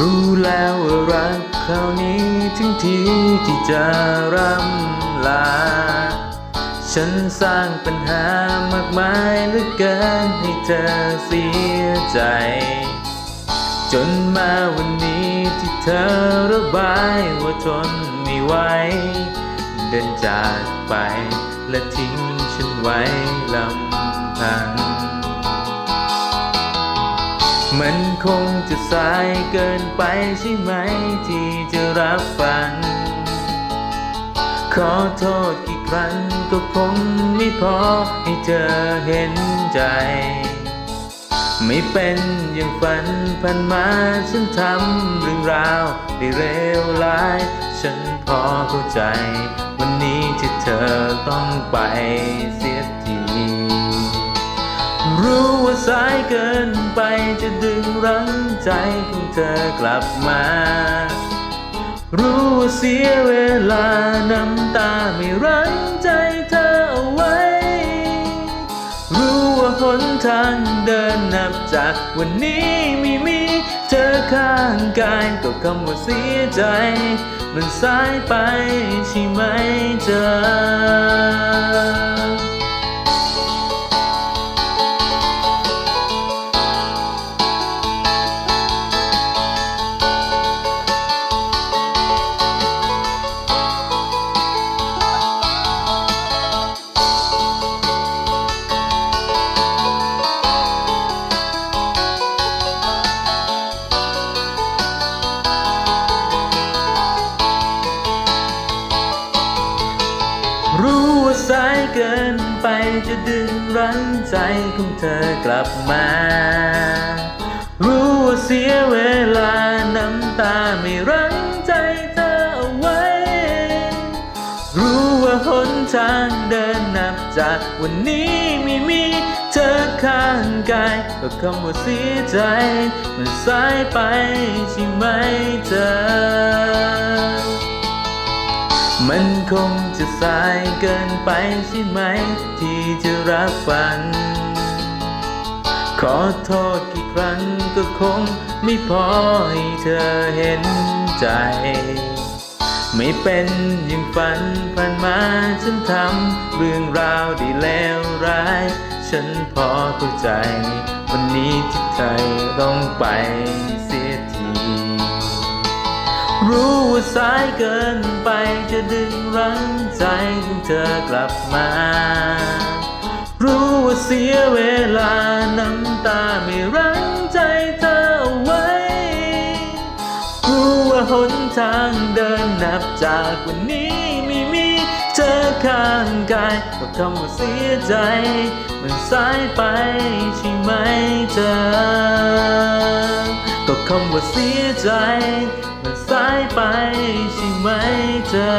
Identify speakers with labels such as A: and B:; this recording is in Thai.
A: รู้แล้วว่ารักคราวนี้ถึงทีที่จะร่ำลา ฉันสร้างปัญหามากมายเหลือเกินให้เธอเสียใจ จนมาวันนี้ที่เธอระบายว่าทนไม่ไหวเดินจากไปและทิ้งฉันไว้ลำพัง มันคงจะสายเกินไปใช่ไหมที่จะรับฟัง ขอโทษกี่ครั้งก็คงไม่พอให้เธอเห็นใจ ไม่เป็นอย่างฝันพันมาฉันทำเรื่องราวได้เร็วร้าย ฉันพอเข้าใจ วันนี้ที่เธอต้องไปเสียที รู้ว่าสายเกิน ไปจะดึงรั้งใจของเธอกลับมา รู้ว่าเสียเวลาน้ำตาไม่รั้งใจเธอเอาไว้ รู้ว่าหนทางเดินนับจากวันนี้ไม่มีเธอข้างกายก็คำว่าเสียใจ มันสายไปใช่ไหมเธอ สายเกินไปจะดึงรั้งใจของเธอกลับมา รู้ว่าเสียเวลาน้ำตาไม่รั้งใจเธอเอาไว้ รู้ว่าหนทางเดินนับจากวันนี้ไม่มีเธอข้างกายก็คำว่าเสียใจ มันสายไปใช่ไหมเธอ มันคงจะสายเกินไปใช่ไหม ที่จะรับฟัง ขอโทษกี่ครั้งก็คงไม่พอให้เธอเห็นใจ ไม่เป็นอย่างฝันผ่านมาฉันทำเรื่องราวดีแล้วร้าย ฉันพอเข้าใจ วันนี้ที่เธอต้องไปเสีย รู้ว่าสายเกินไปจะดึงรั้งใจของเธอกลับมา รู้ว่าเสียเวลาน้ำตาไม่รั้งใจเธอไว้ รู้ว่าหนทางเดินนับจากวันนี้ไม่มีเธอข้างกายก็คำว่าเสียใจ มันสายไปใช่ไหมเธอ ก็คำว่าเสียใจ มันสายไปใช่ไหมเธอ